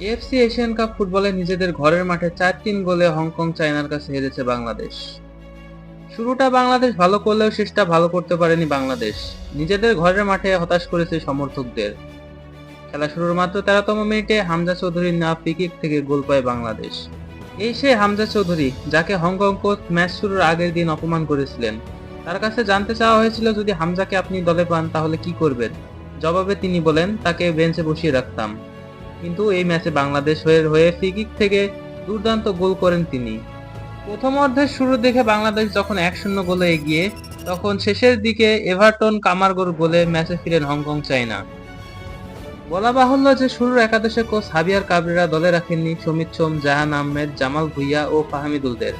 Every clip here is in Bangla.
এএফসি এশিয়ান কাপ ফুটবলে নিজেদের ঘরের মাঠে চার তিন গোলে হংকং চায়নার কাছে হেরেছে বাংলাদেশ। শুরুটা বাংলাদেশ ভালো করলেও শেষটা ভালো করতে পারেনি বাংলাদেশ। নিজেদের ঘরের মাঠে হতাশ করেছে সমর্থকদের। খেলা শুরুর মাত্র তেরোতম মিনিটে হামজা চৌধুরীর না ফ্রিকিক থেকে গোল পায় বাংলাদেশ। এই সে হামজা চৌধুরী, যাকে হংকং কোচ ম্যাচ শুরুর আগের দিন অপমান করেছিলেন। তার কাছে জানতে চাওয়া হয়েছিল, যদি হামজাকে আপনি দলে পান, তাহলে কি করবেন? জবাবে তিনি বলেন, তাকে বেঞ্চে বসিয়ে রাখতাম। কিন্তু এই ম্যাচে বাংলাদেশ হয়ে হয়ে ফ্রিকিক থেকে দুর্দান্ত গোল করেন তিনি। প্রথম অর্ধের শুরু দেখে বাংলাদেশ যখন এক শূন্য গোলে এগিয়ে, তখন শেষের দিকে এভারটন কামারগোর গোলে ম্যাচে ফিরেন হংকং চায়না। বলা বাহুল্য যে শুরুর একাদশে কোচ হাবিয়ার কাবরেরা দলে রাখেননি সমিত সোম, জাহান আহমেদ, জামাল ভুইয়া ও ফাহামিদুলদের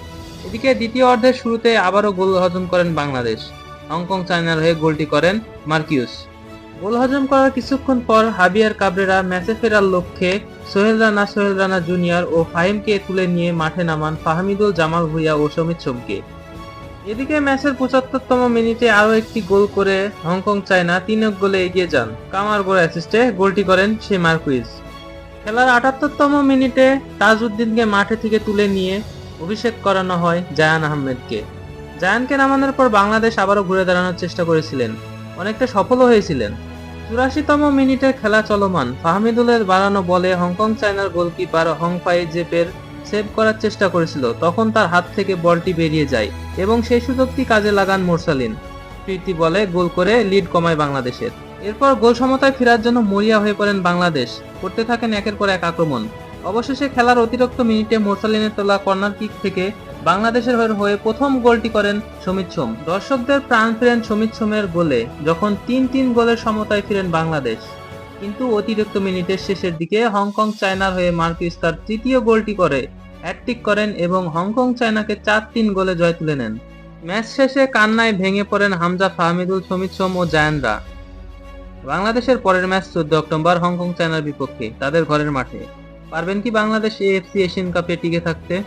এদিকে দ্বিতীয় অর্ধের শুরুতে আবারও গোল হজম করেন বাংলাদেশ। হংকং চায়নার হয়ে গোলটি করেন মার্কিউস। গোল হজম করার কিছুক্ষণ পর হাবিয়ার কাবরেরা ম্যাচে ফেরার লক্ষ্যে সোহেল রানা সোহেল রানা জুনিয়র ও ফাহিমকে তুলে নিয়ে মাঠে নামান ফাহমিদুল জামাল ভুইয়া ও সমিত সোমকে এদিকে ম্যাচের পঁচাত্তরতম মিনিটে আরও একটি গোল করে হংকং চায়না তিন এক গোলে এগিয়ে যান। কামার গোল অ্যাসিস্টে গোলটি করেন সে মার্কুইজ খেলার আটাত্তরতম মিনিটে তাজউদ্দিনকে মাঠে থেকে তুলে নিয়ে অভিষেক করানো হয় জায়ান আহমেদকে। জায়ানকে নামানোর পর বাংলাদেশ আবারও ঘুরে দাঁড়ানোর চেষ্টা করেছিলেন। অনেকটা সফলও হয়েছিলেন। চুরাশিতম মিনিটে খেলা চলমান। ফাহমিদুলের বাড়ানো বলে হংকং চায়নার গোলকিপার হংফাই জেপের সেভ করার চেষ্টা করেছিল, তখন তার হাত থেকে বলটি বেরিয়ে যায় এবং সেই সুযোগটি কাজে লাগান মোরসালিন। প্রীতি বলে গোল করে লিড কমায় বাংলাদেশের। এরপর গোল সমতায় ফেরার জন্য মরিয়া হয়ে পড়েন বাংলাদেশ। করতে থাকেন একের পর এক আক্রমণ। অবশেষে খেলার অতিরিক্ত মিনিটে মোরসালিনের তোলা কর্নার কিক থেকে বাংলাদেশের হয়ে- প্রথম গোলটি করেন সমিত সোম। দর্শকদের প্রাণ ফিরেন সমিত সোমের গোলে, যখন তিন তিন গোলের সমতায় ফিরেন বাংলাদেশ। কিন্তু অতিরিক্ত মিনিটের শেষের দিকে হংকং চায়নার হয়ে মার্কিস তার তৃতীয় গোলটি করে, হ্যাটট্রিক করেন এবং হংকং চায়নাকে চার তিন গোলে জয় তুলে নেন। ম্যাচ শেষে কান্নায় ভেঙে পড়েন হামজা ফাহমিদুল, সমিত সোম ও জায়ানরা। বাংলাদেশের পরের ম্যাচ চোদ্দ অক্টোবর, হংকং চায়নার বিপক্ষে, তাদের ঘরের মাঠে। পারবেন কি বাংলাদেশ এএফসি এশিয়ান কাপে টিকে থাকতে?